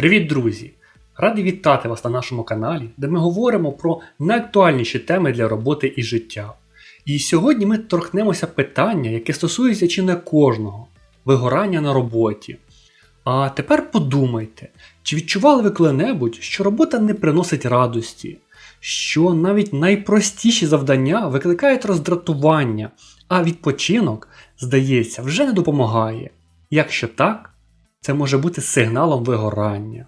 Привіт, друзі! Радий вітати вас на нашому каналі, де ми говоримо про найактуальніші теми для роботи і життя. І сьогодні ми торкнемося питання, яке стосується чи не кожного вигорання на роботі. А тепер подумайте, чи відчували ви коли-небудь, що робота не приносить радості, що навіть найпростіші завдання викликають роздратування, а відпочинок, здається, вже не допомагає. Якщо так, це може бути сигналом вигорання.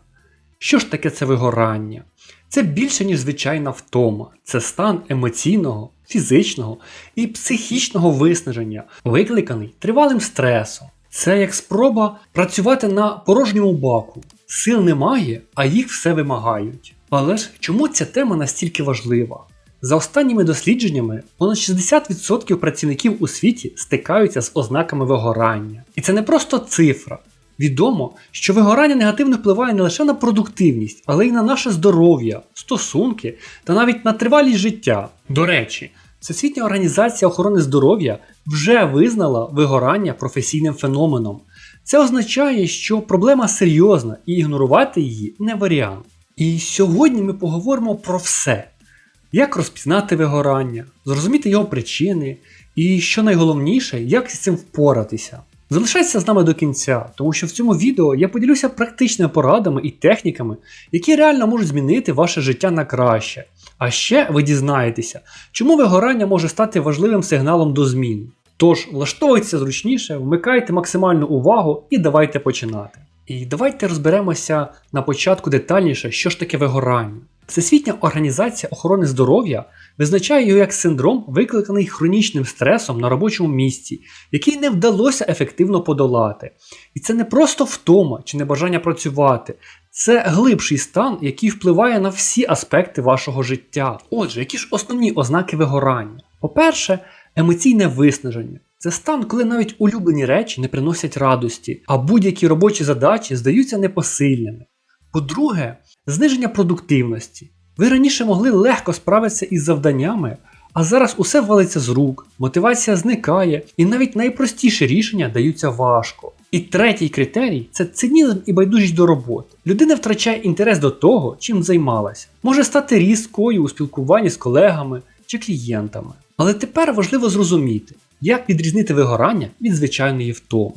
Що ж таке це вигорання? Це більше, ніж звичайна втома, це стан емоційного, фізичного і психічного виснаження, викликаний тривалим стресом. Це як спроба працювати на порожньому баку. Сил немає, а їх все вимагають. Але ж чому ця тема настільки важлива? За останніми дослідженнями, понад 60% працівників у світі стикаються з ознаками вигорання. І це не просто цифра. Відомо, що вигорання негативно впливає не лише на продуктивність, але й на наше здоров'я, стосунки та навіть на тривалість життя. До речі, Всесвітня організація охорони здоров'я вже визнала вигорання професійним феноменом. Це означає, що проблема серйозна і ігнорувати її не варіант. І сьогодні ми поговоримо про все: як розпізнати вигорання, зрозуміти його причини, і що найголовніше, як з цим впоратися. Залишайтеся з нами до кінця, тому що в цьому відео я поділюся практичними порадами і техніками, які реально можуть змінити ваше життя на краще. А ще ви дізнаєтеся, чому вигорання може стати важливим сигналом до змін. Тож влаштовуйтеся зручніше, вмикайте максимальну увагу і давайте починати. І давайте розберемося на початку детальніше, що ж таке вигорання. Всесвітня організація охорони здоров'я визначає його як синдром, викликаний хронічним стресом на робочому місці, який не вдалося ефективно подолати. І це не просто втома чи небажання працювати, це глибший стан, який впливає на всі аспекти вашого життя. Отже, які ж основні ознаки вигорання? По-перше, емоційне виснаження. Це стан, коли навіть улюблені речі не приносять радості, а будь-які робочі задачі здаються непосильними. По-друге, зниження продуктивності. Ви раніше могли легко справитися із завданнями, а зараз усе валиться з рук, мотивація зникає, і навіть найпростіші рішення даються важко. І третій критерій це цинізм і байдужість до роботи. Людина втрачає інтерес до того, чим займалася. Може стати різкою у спілкуванні з колегами чи клієнтами. Але тепер важливо зрозуміти, як відрізнити вигорання від звичайної втоми.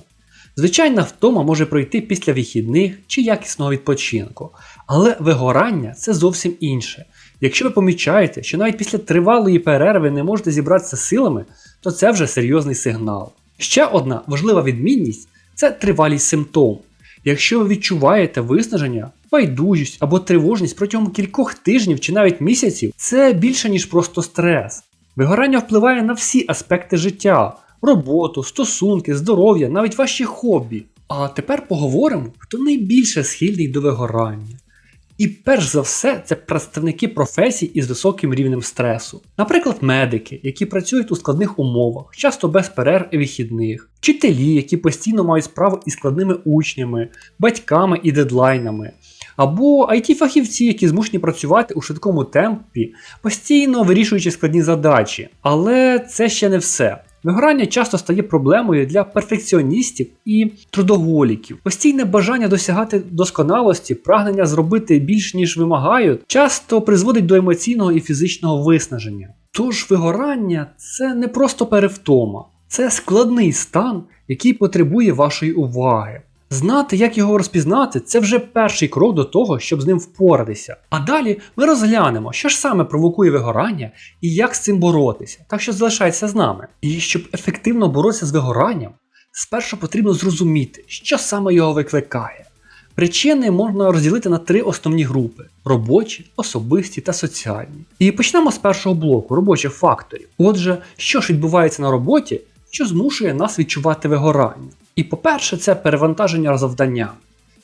Звичайна втома може пройти після вихідних чи якісного відпочинку, але вигорання це зовсім інше. Якщо ви помічаєте, що навіть після тривалої перерви не можете зібратися силами, то це вже серйозний сигнал. Ще одна важлива відмінність це тривалість симптом. Якщо ви відчуваєте виснаження, байдужість або тривожність протягом кількох тижнів чи навіть місяців, це більше ніж просто стрес. Вигорання впливає на всі аспекти життя роботу, стосунки, здоров'я, навіть ваші хобі. А тепер поговоримо, хто найбільше схильний до вигорання. І перш за все, це представники професій із високим рівнем стресу. Наприклад, медики, які працюють у складних умовах, часто без перерв і вихідних, вчителі, які постійно мають справу із складними учнями, батьками і дедлайнами. Або IT-фахівці, які змушені працювати у швидкому темпі, постійно вирішуючи складні задачі. Але це ще не все. Вигорання часто стає проблемою для перфекціоністів і трудоголіків. Постійне бажання досягати досконалості, прагнення зробити більш ніж вимагають, часто призводить до емоційного і фізичного виснаження. Тож вигорання це не просто перевтома, це складний стан, який потребує вашої уваги. Знати, як його розпізнати, це вже перший крок до того, щоб з ним впоратися. А далі ми розглянемо, що ж саме провокує вигорання і як з цим боротися. Так що залишайтеся з нами. І щоб ефективно боротися з вигоранням, спершу потрібно зрозуміти, що саме його викликає. Причини можна розділити на три основні групи: робочі, особисті та соціальні. І почнемо з першого блоку робочих факторів. Отже, що ж відбувається на роботі, що змушує нас відчувати вигорання. І по-перше, це перевантаження завдання,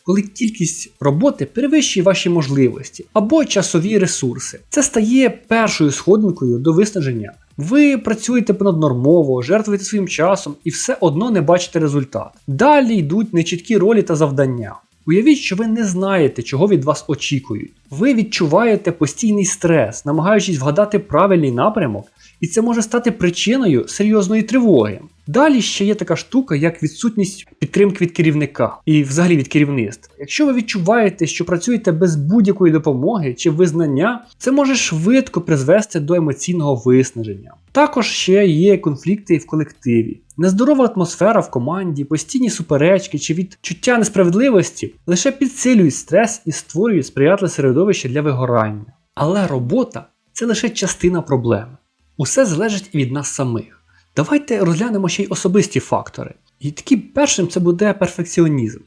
коли кількість роботи перевищує ваші можливості або часові ресурси. Це стає першою сходинкою до виснаження. Ви працюєте понаднормово, жертвуєте своїм часом і все одно не бачите результат. Далі йдуть нечіткі ролі та завдання. Уявіть, що ви не знаєте, чого від вас очікують. Ви відчуваєте постійний стрес, намагаючись вгадати правильний напрямок, і це може стати причиною серйозної тривоги. Далі ще є така штука, як відсутність підтримки від керівника і взагалі від керівництва. Якщо ви відчуваєте, що працюєте без будь-якої допомоги чи визнання, це може швидко призвести до емоційного виснаження. Також ще є конфлікти в колективі. Нездорова атмосфера в команді, постійні суперечки чи відчуття несправедливості лише підсилюють стрес і створюють сприятливе середовище для вигорання. Але робота це лише частина проблеми. Усе залежить і від нас самих. Давайте розглянемо ще й особисті фактори. І таким першим це буде перфекціонізм.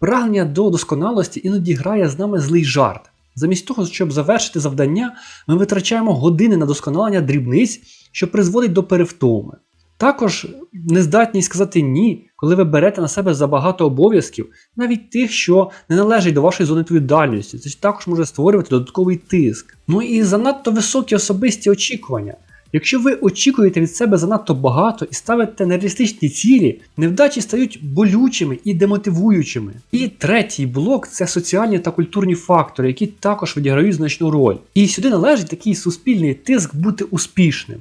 Прагнення до досконалості іноді грає з нами злий жарт. Замість того, щоб завершити завдання, ми витрачаємо години на досконалення дрібниць, що призводить до перевтоми. Також нездатність сказати ні, коли ви берете на себе забагато обов'язків, навіть тих, що не належать до вашої зони відповідальності. Це також може створювати додатковий тиск. Ну і занадто високі особисті очікування. Якщо ви очікуєте від себе занадто багато і ставите нереалістичні цілі, невдачі стають болючими і демотивуючими. І третій блок це соціальні та культурні фактори, які також відіграють значну роль. І сюди належить такий суспільний тиск бути успішним.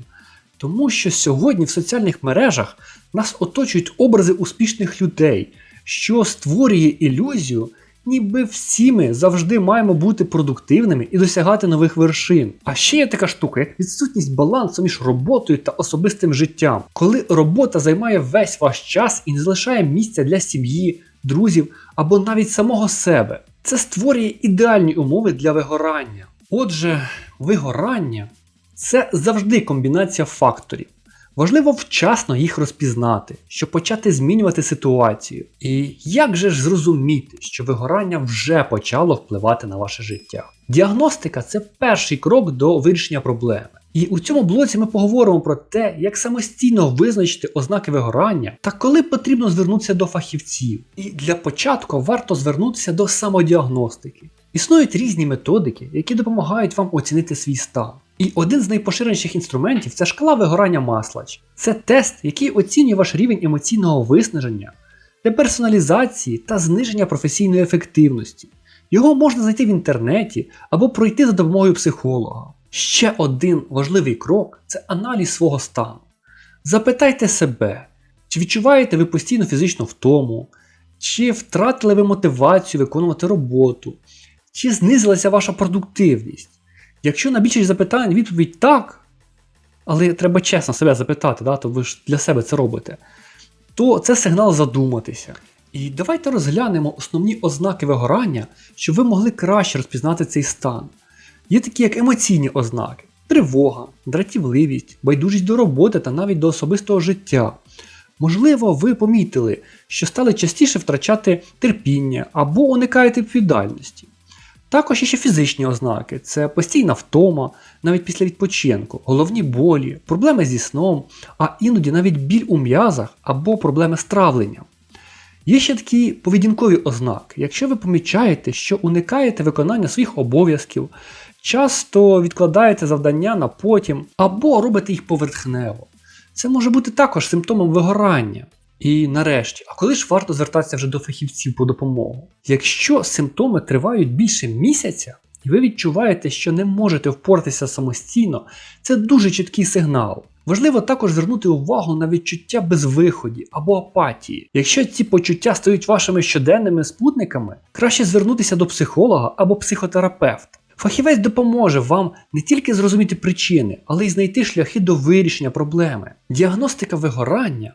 Тому що сьогодні в соціальних мережах нас оточують образи успішних людей, що створює ілюзію, ніби всі ми завжди маємо бути продуктивними і досягати нових вершин. А ще є така штука, як відсутність балансу між роботою та особистим життям, коли робота займає весь ваш час і не залишає місця для сім'ї, друзів або навіть самого себе. Це створює ідеальні умови для вигорання. Отже, вигорання це завжди комбінація факторів. Важливо вчасно їх розпізнати, щоб почати змінювати ситуацію. І як же ж зрозуміти, що вигорання вже почало впливати на ваше життя? Діагностика це перший крок до вирішення проблеми. І у цьому блоці ми поговоримо про те, як самостійно визначити ознаки вигорання та коли потрібно звернутися до фахівців. І для початку варто звернутися до самодіагностики. Існують різні методики, які допомагають вам оцінити свій стан. І один з найпоширеніших інструментів це шкала вигорання маслач. Це тест, який оцінює ваш рівень емоційного виснаження, деперсоналізації та зниження професійної ефективності. Його можна знайти в інтернеті або пройти за допомогою психолога. Ще один важливий крок це аналіз свого стану. Запитайте себе, чи відчуваєте ви постійно фізичну втому, чи втратили ви мотивацію виконувати роботу, чи знизилася ваша продуктивність. Якщо на більшість запитань відповідь так, але треба чесно себе запитати, да, то ви ж для себе це робите, то це сигнал задуматися. І давайте розглянемо основні ознаки вигорання, щоб ви могли краще розпізнати цей стан. Є такі як емоційні ознаки: тривога, дратівливість, байдужість до роботи та навіть до особистого життя. Можливо, ви помітили, що стали частіше втрачати терпіння або уникаєте відповідальності. Також є ще фізичні ознаки: це постійна втома, навіть після відпочинку, головні болі, проблеми зі сном, а іноді навіть біль у м'язах або проблеми з травленням. Є ще такі поведінкові ознаки, якщо ви помічаєте, що уникаєте виконання своїх обов'язків, часто відкладаєте завдання на потім або робите їх поверхнево. Це може бути також симптомом вигорання. І нарешті, а коли ж варто звертатися вже до фахівців по допомогу? Якщо симптоми тривають більше місяця, і ви відчуваєте, що не можете впоратися самостійно, це дуже чіткий сигнал. Важливо також звернути увагу на відчуття безвиході або апатії. Якщо ці почуття стають вашими щоденними спутниками, краще звернутися до психолога або психотерапевта. Фахівець допоможе вам не тільки зрозуміти причини, але й знайти шляхи до вирішення проблеми. Діагностика вигорання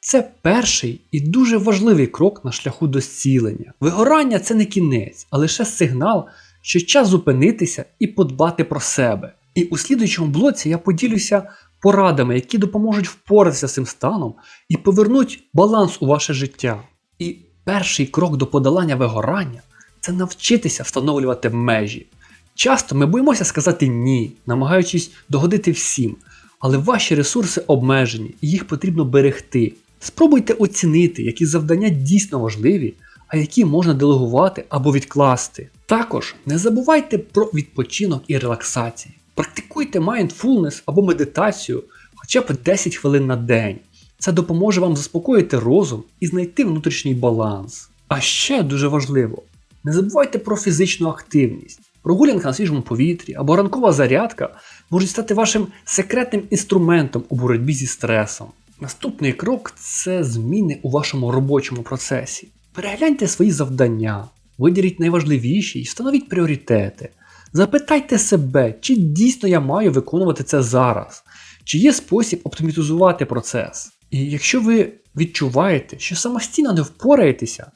це перший і дуже важливий крок на шляху до зцілення. Вигорання це не кінець, а лише сигнал, що час зупинитися і подбати про себе. І у слідуючому блоці я поділюся порадами, які допоможуть впоратися з цим станом і повернуть баланс у ваше життя. І перший крок до подолання вигорання це навчитися встановлювати межі. Часто ми боїмося сказати ні, намагаючись догодити всім, але ваші ресурси обмежені і їх потрібно берегти. Спробуйте оцінити, які завдання дійсно важливі, а які можна делегувати або відкласти. Також не забувайте про відпочинок і релаксацію. Практикуйте mindfulness або медитацію хоча б 10 хвилин на день. Це допоможе вам заспокоїти розум і знайти внутрішній баланс. А ще дуже важливо, не забувайте про фізичну активність. Прогулянка на свіжому повітрі або ранкова зарядка можуть стати вашим секретним інструментом у боротьбі зі стресом. Наступний крок це зміни у вашому робочому процесі. Перегляньте свої завдання, виділіть найважливіші і встановіть пріоритети. Запитайте себе, чи дійсно я маю виконувати це зараз, чи є спосіб оптимізувати процес. І якщо ви відчуваєте, що самостійно не впораєтеся,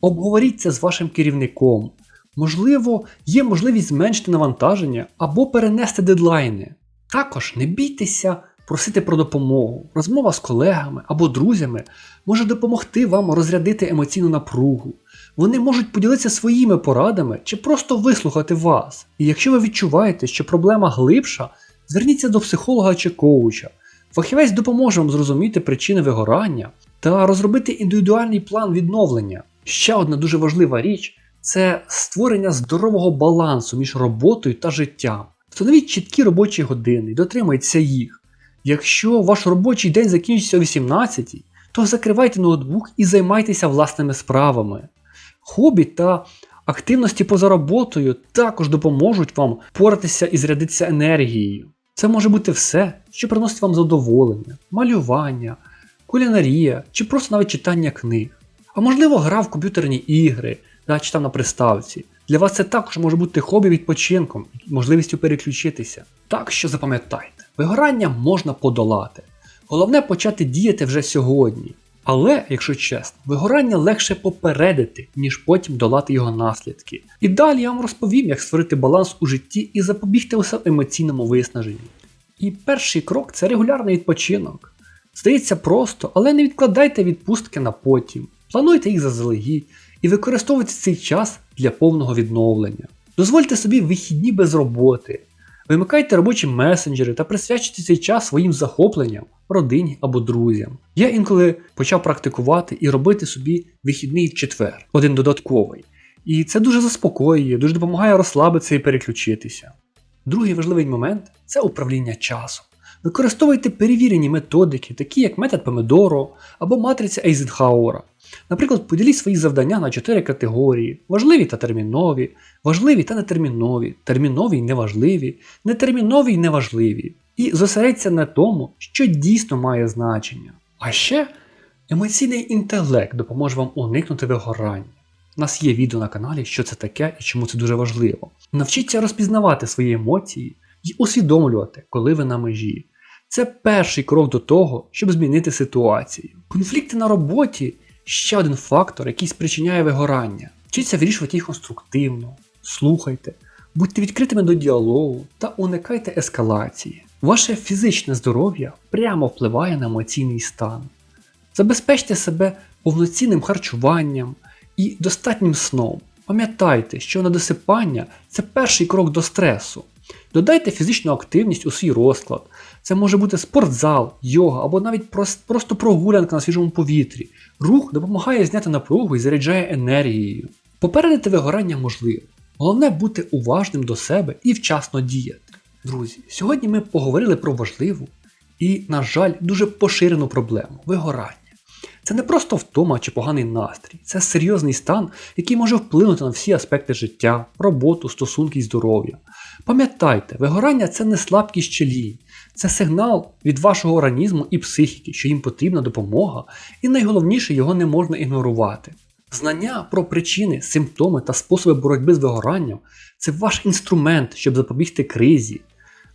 обговоріть це з вашим керівником. Можливо, є можливість зменшити навантаження або перенести дедлайни. Також не бійтеся просити про допомогу. Розмова з колегами або друзями може допомогти вам розрядити емоційну напругу. Вони можуть поділитися своїми порадами чи просто вислухати вас. І якщо ви відчуваєте, що проблема глибша, зверніться до психолога чи коуча. Фахівець допоможе вам зрозуміти причини вигорання та розробити індивідуальний план відновлення. Ще одна дуже важлива річ це створення здорового балансу між роботою та життям. Встановіть чіткі робочі години дотримайтеся їх. Якщо ваш робочий день закінчиться о 18, то закривайте ноутбук і займайтеся власними справами. Хобі та активності поза роботою також допоможуть вам впоратися і зрядитися енергією. Це може бути все, що приносить вам задоволення, малювання, кулінарія чи просто навіть читання книг. А можливо, гра в комп'ютерні ігри, да, чи там на приставці. Для вас це також може бути хобі відпочинком і можливістю переключитися. Так що запам'ятайте, вигорання можна подолати. Головне почати діяти вже сьогодні. Але, якщо чесно, вигорання легше попередити, ніж потім долати його наслідки. І далі я вам розповім, як створити баланс у житті і запобігти усе емоційному виснаженню. І перший крок це регулярний відпочинок. Здається просто, але не відкладайте відпустки на потім, плануйте їх заздалегідь і використовуйте цей час для повного відновлення. Дозвольте собі вихідні без роботи. Вимикайте робочі месенджери та присвячуйте цей час своїм захопленням, родині або друзям. Я інколи почав практикувати і робити собі вихідний четвер, один додатковий. І це дуже заспокоює, дуже допомагає розслабитися і переключитися. Другий важливий момент це управління часом. Використовуйте перевірені методики, такі як метод Помидоро або матриця Ейзенхауера. Наприклад, поділіть свої завдання на 4 категорії: важливі та термінові, важливі та нетермінові, термінові й неважливі, нетермінові й неважливі. І зосередься на тому, що дійсно має значення. А ще емоційний інтелект допоможе вам уникнути вигорання. У нас є відео на каналі, що це таке і чому це дуже важливо. Навчіться розпізнавати свої емоції і усвідомлювати, коли ви на межі. Це перший крок до того, щоб змінити ситуацію. Конфлікти на роботі ще один фактор, який спричиняє вигорання. Вчіться вирішувати їх конструктивно, слухайте, будьте відкритими до діалогу та уникайте ескалації. Ваше фізичне здоров'я прямо впливає на емоційний стан. Забезпечте себе повноцінним харчуванням і достатнім сном. Пам'ятайте, що недосипання це перший крок до стресу. Додайте фізичну активність у свій розклад. Це може бути спортзал, йога або навіть просто прогулянка на свіжому повітрі. Рух допомагає зняти напругу і заряджає енергією. Попередити вигорання можливо. Головне бути уважним до себе і вчасно діяти. Друзі, сьогодні ми поговорили про важливу і, на жаль, дуже поширену проблему вигорання. Це не просто втома чи поганий настрій, це серйозний стан, який може вплинути на всі аспекти життя, роботу, стосунки і здоров'я. Пам'ятайте, вигорання це не слабкість чи лінь, це сигнал від вашого організму і психіки, що їм потрібна допомога, і найголовніше його не можна ігнорувати. Знання про причини, симптоми та способи боротьби з вигоранням це ваш інструмент, щоб запобігти кризі.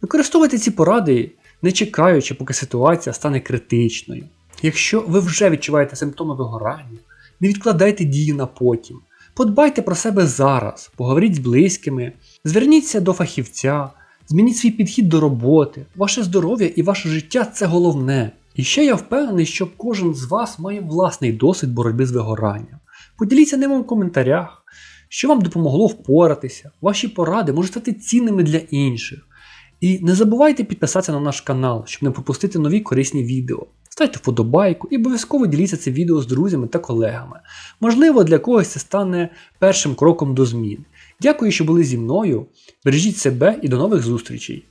Використовуйте ці поради, не чекаючи, поки ситуація стане критичною. Якщо ви вже відчуваєте симптоми вигорання, не відкладайте дії на потім. Подбайте про себе зараз, поговоріть з близькими, зверніться до фахівця, змініть свій підхід до роботи, ваше здоров'я і ваше життя це головне. І ще я впевнений, що кожен з вас має власний досвід боротьби з вигоранням. Поділіться ними у коментарях, що вам допомогло впоратися, ваші поради можуть стати цінними для інших. І не забувайте підписатися на наш канал, щоб не пропустити нові корисні відео. Ставте вподобайку і обов'язково діліться це відео з друзями та колегами. Можливо, для когось це стане першим кроком до змін. Дякую, що були зі мною. Бережіть себе і до нових зустрічей!